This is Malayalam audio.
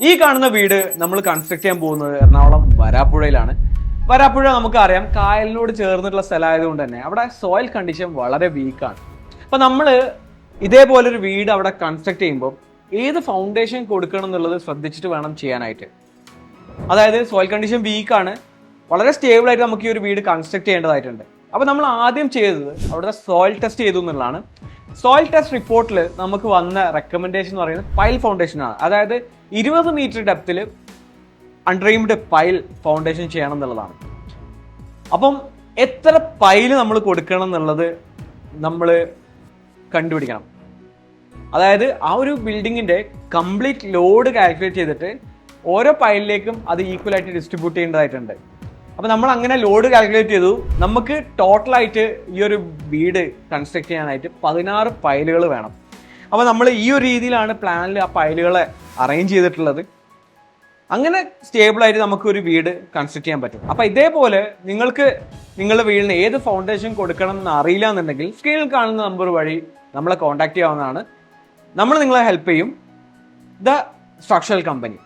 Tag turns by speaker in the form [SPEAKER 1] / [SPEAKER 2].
[SPEAKER 1] ഈ കാണുന്ന വീട് നമ്മൾ കൺസ്ട്രക്ട് ചെയ്യാൻ പോകുന്നത് എറണാകുളം വരാപ്പുഴയിലാണ്. വരാപ്പുഴ നമുക്കറിയാം കായലിനോട് ചേർന്നിട്ടുള്ള സ്ഥലമായതുകൊണ്ട് തന്നെ അവിടെ സോയിൽ കണ്ടീഷൻ വളരെ വീക്കാണ് അപ്പൊ നമ്മൾ ഇതേപോലൊരു വീട് അവിടെ കൺസ്ട്രക്ട് ചെയ്യുമ്പോൾ ഏത് ഫൗണ്ടേഷൻ കൊടുക്കണം എന്നുള്ളത് ശ്രദ്ധിച്ചിട്ട് വേണം ചെയ്യാനായിട്ട്. അതായത് സോയിൽ കണ്ടീഷൻ വീക്കാണ് വളരെ സ്റ്റേബിൾ ആയിട്ട് നമുക്ക് ഈ ഒരു വീട് കൺസ്ട്രക്ട് ചെയ്യേണ്ടതായിട്ടുണ്ട്. അപ്പോൾ നമ്മൾ ആദ്യം ചെയ്തത് അവിടുത്തെ സോയിൽ ടെസ്റ്റ് ചെയ്തു എന്നുള്ളതാണ്. സോയിൽ ടെസ്റ്റ് റിപ്പോർട്ടിൽ നമുക്ക് വന്ന റെക്കമെൻഡേഷൻ എന്ന് പറയുന്നത് പൈൽ ഫൗണ്ടേഷൻ ആണ്. അതായത് ഇരുപത് മീറ്റർ ഡെപ്തിൽ അൺഡ്രീംഡ് പൈൽ ഫൗണ്ടേഷൻ ചെയ്യണം എന്നുള്ളതാണ്. അപ്പം എത്ര പൈൽ നമ്മൾ കൊടുക്കണം എന്നുള്ളത് നമ്മൾ കണ്ടുപിടിക്കണം. അതായത് ആ ഒരു ബിൽഡിങ്ങിന്റെ കംപ്ലീറ്റ് ലോഡ് കാൽക്കുലേറ്റ് ചെയ്തിട്ട് ഓരോ പൈലിലേക്കും അത് ഈക്വൽ ആയിട്ട് ഡിസ്ട്രിബ്യൂട്ട് ചെയ്യേണ്ടതായിട്ടുണ്ട്. അപ്പൊ നമ്മൾ അങ്ങനെ ലോഡ് കാൽക്കുലേറ്റ് ചെയ്തു. നമുക്ക് ടോട്ടലായിട്ട് ഈ ഒരു വീട് കൺസ്ട്രക്ട് ചെയ്യാനായിട്ട് പതിനാറ് പൈലുകൾ വേണം. അപ്പോൾ നമ്മൾ ഈ ഒരു രീതിയിലാണ് പ്ലാനിൽ ആ പൈലുകളെ അറേഞ്ച് ചെയ്തിട്ടുള്ളത്. അങ്ങനെ സ്റ്റേബിളായിട്ട് നമുക്ക് ഒരു വീട് കൺസ്ട്രക്ട് ചെയ്യാൻ പറ്റും. അപ്പോൾ ഇതേപോലെ നിങ്ങൾക്ക് നിങ്ങളുടെ വീടിന് ഏത് ഫൗണ്ടേഷൻ കൊടുക്കണം എന്ന് അറിയില്ല എന്നുണ്ടെങ്കിൽ സ്ക്രീനിൽ കാണുന്ന നമ്പർ വഴി നമ്മളെ കോൺടാക്ട് ചെയ്യാവുന്നതാണ്. നമ്മൾ നിങ്ങളെ ഹെൽപ്പ് ചെയ്യും. The structural company